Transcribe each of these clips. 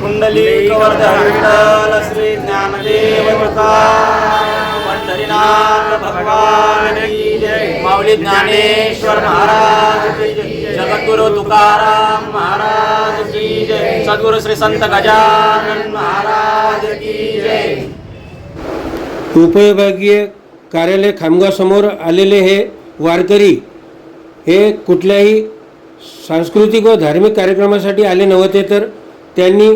कुंडलीकवर्धन विठ्ठल श्री ज्ञानदेव पंढरीनाथ भगवान माऊली ज्ञानेश्वर महाराज जगद्गुरु तुकाराम महाराज की जय। सद्गुरु श्री संत गजानन महाराज की जय। उपविभागीय कार्यालय खामगावसमोर आलेले हे वारकरी हे कुठल्याही सांस्कृतिक व धार्मिक कार्यक्रमासाठी आले नव्हते तर त्यांनी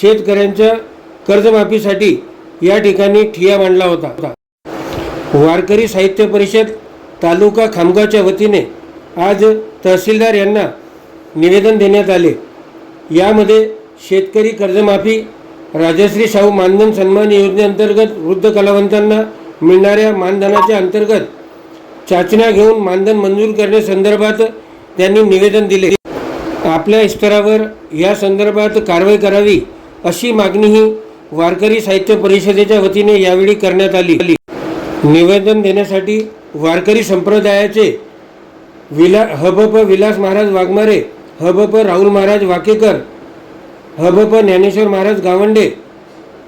शेतकऱ्यांच्या कर्जमाफीसाठी या ठिकाणी ठिया मांडला होता. वारकरी साहित्य परिषद तालुका खामगावच्या वतीने आज तहसीलदार यांना निवेदन देण्यात आले. यामध्ये शेतकरी कर्जमाफी राजश्री शाहू मानधन सन्मान योजनेअंतर्गत वृद्ध कलावंतांना मिळणाऱ्या मानधनाच्या अंतर्गत चाचण्या घेऊन मानधन मंजूर करण्यासंदर्भात त्यांनी निवेदन दिले. आपल्या स्तरावर या संदर्भात कारवाई करावी अशी मागणीही वारकरी साहित्य परिषदेच्या वतीने यावेळी करण्यात आली. निवेदन देण्यासाठी वारकरी संप्रदायाचे विला हबप विलास महाराज वाघमारे हबप राहुल महाराज वाकेकर हबप ज्ञानेश्वर महाराज गावंडे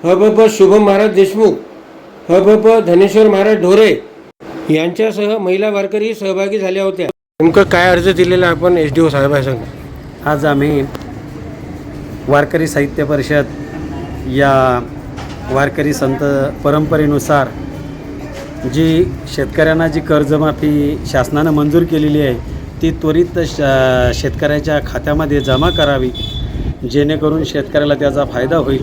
हबप शुभम महाराज देशमुख हबप धनेश्वर महाराज ढोरे यांच्यासह महिला वारकरी सहभागी झाल्या होत्या. नेमकं काय अर्ज दिलेला आपण एस डी ओ साहेबांसंग आज आम्ही वारकरी साहित्य परिषद या वारकरी संत परंपरेनुसार जी शेतकऱ्यांना जी कर्जमाफी शासनानं मंजूर केलेली आहे ती त्वरित श शेतकऱ्याच्या खात्यामध्ये जमा करावी जेणेकरून शेतकऱ्याला त्याचा फायदा होईल.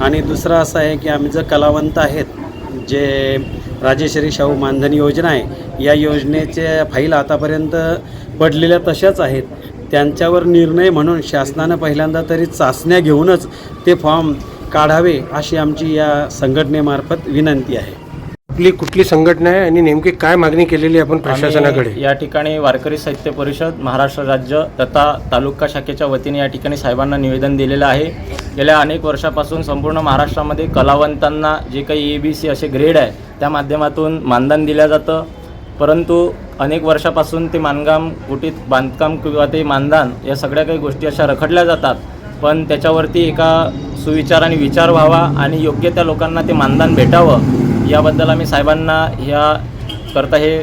आणि दुसरं असं आहे की आम्ही जर कलावंत आहेत जे राजेश्वरी शाहू मानधनी योजना आहे या योजनेचे फाईल आतापर्यंत पडलेल्या तशाच आहेत. त्यांच्यावर निर्णय म्हणून शासनानं पहिल्यांदा तरी चाचण्या घेऊनच ते फॉर्म काढावे अशी आमची या संघटनेमार्फत विनंती आहे. आपली कुठली संघटना आहे आणि नेमकी काय मागणी केलेली आहे आपण प्रशासनाकडे? या ठिकाणी वारकरी साहित्य परिषद महाराष्ट्र राज्य तथा तालुका शाखेच्या वतीने या ठिकाणी साहेबांना निवेदन दिलेलं आहे. गेल्या अनेक वर्षापासून संपूर्ण महाराष्ट्रामध्ये कलावंतांना जे काही ए बी सी असे ग्रेड आहे त्या माध्यमातून मानधन दिलं जातं. परंतु अनेक वर्षापासून ते मानगाम कुटीत बांधकाम किंवा ते मानधन या सगळ्या काही गोष्टी अशा रखडल्या जातात. पण त्याच्यावरती एका सुविचार आणि विचार व्हावा आणि योग्य त्या लोकांना ते मानधन भेटावं याबद्दल आम्ही साहेबांना ह्या करता हे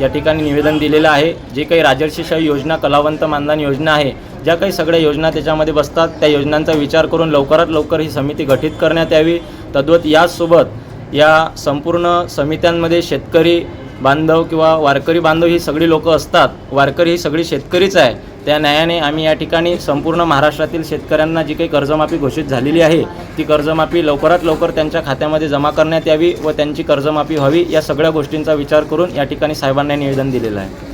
या ठिकाणी निवेदन दिलेलं आहे. जे काही राजर्षीशाही योजना कलावंत मानधन योजना आहे ज्या काही सगळ्या योजना त्याच्यामध्ये बसतात त्या योजनांचा विचार करून लवकरात लवकर ही समिती गठीत करण्यात यावी. तद्वत याचसोबत या संपूर्ण समित्यांमध्ये शेतकरी बांधव किंवा वारकरी बांधव ही सगळी लोकं असतात. वारकरी ही सगळी शेतकरीच आहे. त्या न्यायाने आम्ही या ठिकाणी संपूर्ण महाराष्ट्रातील शेतकऱ्यांना जी काही कर्जमाफी घोषित झालेली आहे ती कर्जमाफी लवकरात लवकर त्यांच्या खात्यामध्ये जमा करण्यात यावी व त्यांची कर्जमाफी व्हावी या सगळ्या गोष्टींचा विचार करून या ठिकाणी साहेबांना निवेदन दिलेलं आहे.